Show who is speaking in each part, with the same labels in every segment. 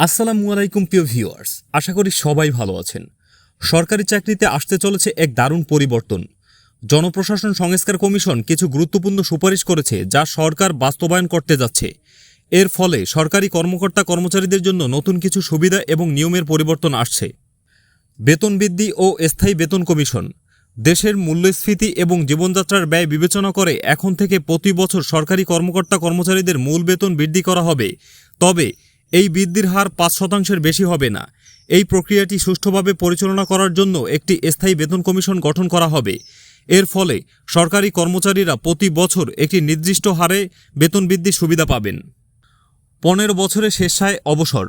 Speaker 1: আসসালামু আলাইকুম, প্রিয় ভিউয়ার্স। আশা করি সবাই ভালো আছেন। সরকারি চাকরিতে আসতে চলেছে এক দারুণ পরিবর্তন। জনপ্রশাসন সংস্কার কমিশন কিছু গুরুত্বপূর্ণ সুপারিশ করেছে যা সরকার বাস্তবায়ন করতে যাচ্ছে। এর ফলে সরকারি কর্মকর্তা কর্মচারীদের জন্য নতুন কিছু সুবিধা এবং নিয়মের পরিবর্তন আসছে। বেতন বৃদ্ধি ও স্থায়ী বেতন কমিশন। দেশের মূল্যস্ফীতি এবং জীবনযাত্রার ব্যয় বিবেচনা করে এখন থেকে প্রতি বছর সরকারি কর্মকর্তা কর্মচারীদের মূল বেতন বৃদ্ধি করা হবে। তবে এই বৃদ্ধির হার পাঁচ শতাংশের বেশি হবে না। এই প্রক্রিয়াটি সুষ্ঠুভাবে পরিচালনা করার জন্য একটি স্থায়ী বেতন কমিশন গঠন করা হবে। এর ফলে সরকারি কর্মচারীরা প্রতি বছর একটি নির্দিষ্ট হারে বেতন বৃদ্ধির সুবিধা পাবেন। পনেরো বছরে স্বেচ্ছায় অবসর।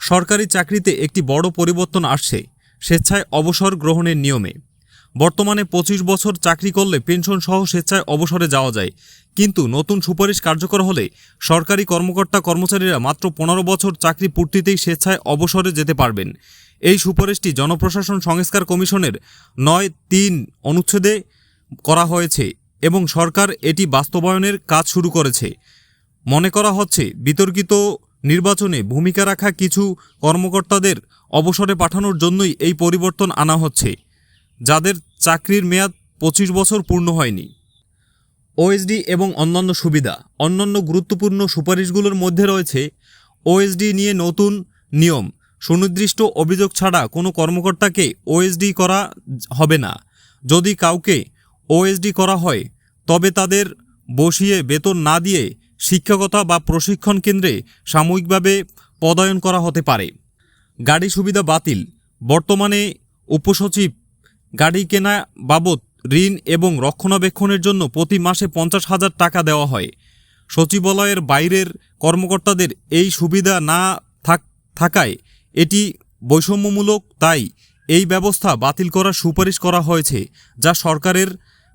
Speaker 1: সরকারি চাকরিতে একটি বড় পরিবর্তন আসছে। স্বেচ্ছায় অবসর গ্রহণের নিয়মে। বর্তমানে পঁচিশ বছর চাকরি করলে পেনশন সহ স্বেচ্ছায় অবসরে যাওয়া যায়। কিন্তু নতুন সুপারিশ কার্যকর হলে সরকারি কর্মকর্তা কর্মচারীরা মাত্র পনেরো বছর চাকরি পূর্তিতেই স্বেচ্ছায় অবসরে যেতে পারবেন। এই সুপারিশটি জনপ্রশাসন সংস্কার কমিশনের নয় তিন অনুচ্ছেদে করা হয়েছে এবং সরকার এটি বাস্তবায়নের কাজ শুরু করেছে। মনে করা হচ্ছে, বিতর্কিত নির্বাচনে ভূমিকা রাখা কিছু কর্মকর্তাদের অবসরে পাঠানোর জন্যই এই পরিবর্তন আনা হচ্ছে। যাদের চাকরির মেয়াদ পঁচিশ বছর পূর্ণ হয়নি। ওএসডি এবং অন্যান্য সুবিধা, অন্যান্য গুরুত্বপূর্ণ সুপারিশগুলোর মধ্যে রয়েছে ওএসডি নিয়ে নতুন নিয়ম। সুনির্দিষ্ট অভিযোগ ছাড়া কোনো কর্মকর্তাকে ওএসডি করা হবে না। যদি কাউকে ওএসডি করা হয়, তবে তাদের বসিয়ে বেতন না দিয়ে শিক্ষকতা বা প্রশিক্ষণ কেন্দ্রে সাময়িকভাবে পদায়ন করা হতে পারে। গাড়ি সুবিধা বাতিল। বর্তমানে উপসচিব গাড়ি কেনা বাবদ ঋণ এবং রক্ষণাবেক্ষণের জন্য প্রতি মাসে পঞ্চাশ হাজার টাকা দেওয়া হয়। সচিবালয়ের বাইরের কর্মকর্তাদের এই সুবিধা না থাক- থাকায় এটি বৈষম্যমূলক, তাই এই ব্যবস্থা বাতিল করার সুপারিশ করা হয়েছে, যা সরকারের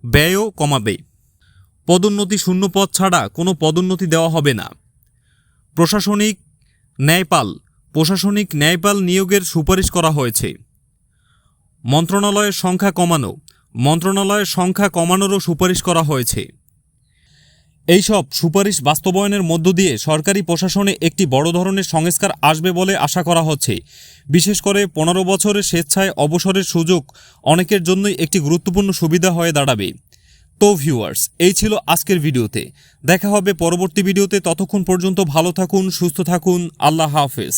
Speaker 1: ব্যয়ও কমাবে। পদোন্নতি শূন্য পদ ছাড়া কোনো পদোন্নতি দেওয়া হবে না। প্রশাসনিক ন্যায়পাল প্রশাসনিক ন্যায়পাল নিয়োগের সুপারিশ করা হয়েছে। মন্ত্রণালয়ের সংখ্যা কমানো। মন্ত্রণালয়ের সংখ্যা কমানোরও সুপারিশ করা হয়েছে। এইসব সুপারিশ বাস্তবায়নের মধ্য দিয়ে সরকারি প্রশাসনে একটি বড় ধরনের সংস্কার আসবে বলে আশা করা হচ্ছে। বিশেষ করে পনেরো বছরের স্বেচ্ছায় অবসরের সুযোগ অনেকের জন্যই একটি গুরুত্বপূর্ণ সুবিধা হয়ে দাঁড়াবে। তো ভিউয়ার্স, এই ছিল আজকের ভিডিওতে। দেখা হবে পরবর্তী ভিডিওতে। ততক্ষণ পর্যন্ত ভালো থাকুন, সুস্থ থাকুন। আল্লাহ হাফেজ।